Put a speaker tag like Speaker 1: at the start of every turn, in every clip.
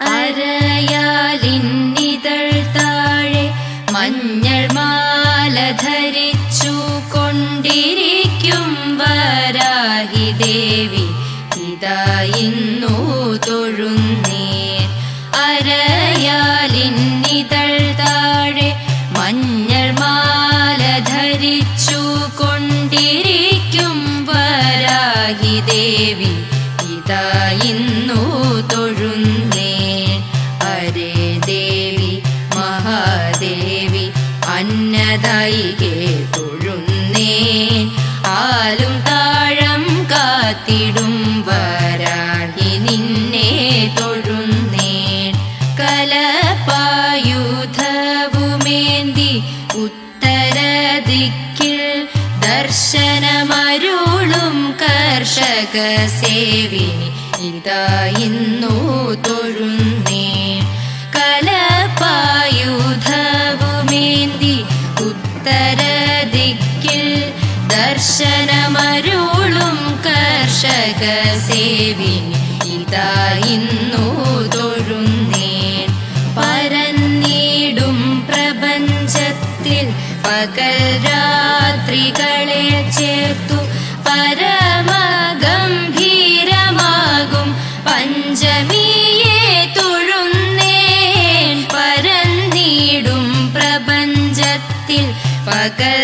Speaker 1: അരയാലിന്നിതൾ താഴെ മഞ്ഞൾ ധരിച്ചു കൊണ്ടിരിക്കും വരാഹി ദേവി. ഇതാ ഇന്നു താഴെ മഞ്ഞൾ ധരിച്ചു കൊണ്ടിരിക്കും വരാഹി ദേവി. ഇതാ അന്നദായികെ തൊഴുന്നേ. ആലും താഴം കാത്തിടും വരാഹി നിന്നെ തൊഴുന്നേ. കലപായുധവുമേന്തി ഉത്തരദിക്കിൽ ദർശനമരുളും കർഷക സേവിനി ഇതാ ഇന്നു തൊഴുന്നേ. കർഷക സേവിനി ഇതാ ഇന്നു തൊഴുന്നേ പരന്നിടും പ്രപഞ്ചത്തിൽ പകൽ രാത്രികളെ ചേർത്തു. പരമഗംഭീരമാകും പഞ്ചമിയെ തൊഴുന്നേൻ. പരന്നിടും പ്രപഞ്ചത്തിൽ പകൽ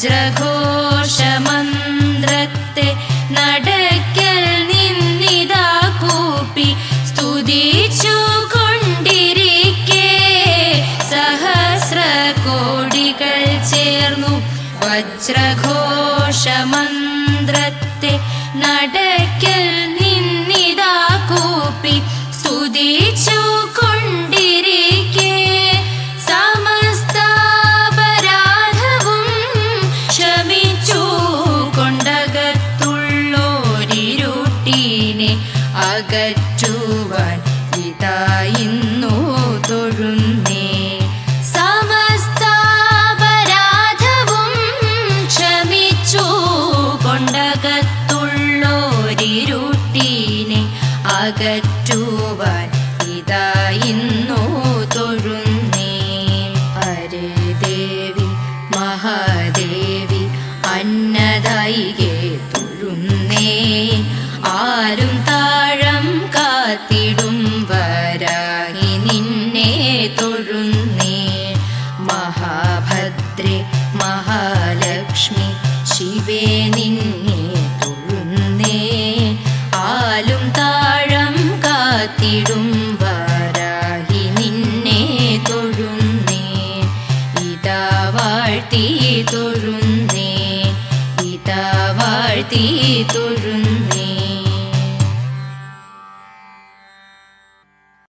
Speaker 1: വജ്രഘോഷമന്ത്രത്തെ നടക്കൽ നിന്നിതാ കൂപ്പി സ്തുതിച്ചു കൊണ്ടിരിക്കേ. സഹസ്ര കോടികൾ ചേർന്നു വജ്രഘോഷമന്ത്രത്തെ നടക്കൽ കൊണ്ടകത്തുള്ളോരിരുട്ടീനെ അകറ്റുവാൻ ഇതാ ഇന്നു തൊഴുന്നേ. സമസ്താപരാധവും ക്ഷമിച്ചു കൊണ്ടകത്തുള്ളോരിരുട്ടീനെ അകറ്റുവാൻ ഇതാ ഇന്നു ഹരേ ദേവി മഹാദേവി അന്നദായികെ മഹാലക്ഷ്മി ശിവേ നിന്നെ തൊഴുന്നേ. ആലും താഴം കാത്തിടും വരാഹി നിന്നെ തൊഴുന്നേ. ഇതാ വാഴ്ത്തി തൊഴുന്നേ. ഇതാ വാഴ്ത്തി തൊഴുന്നേ.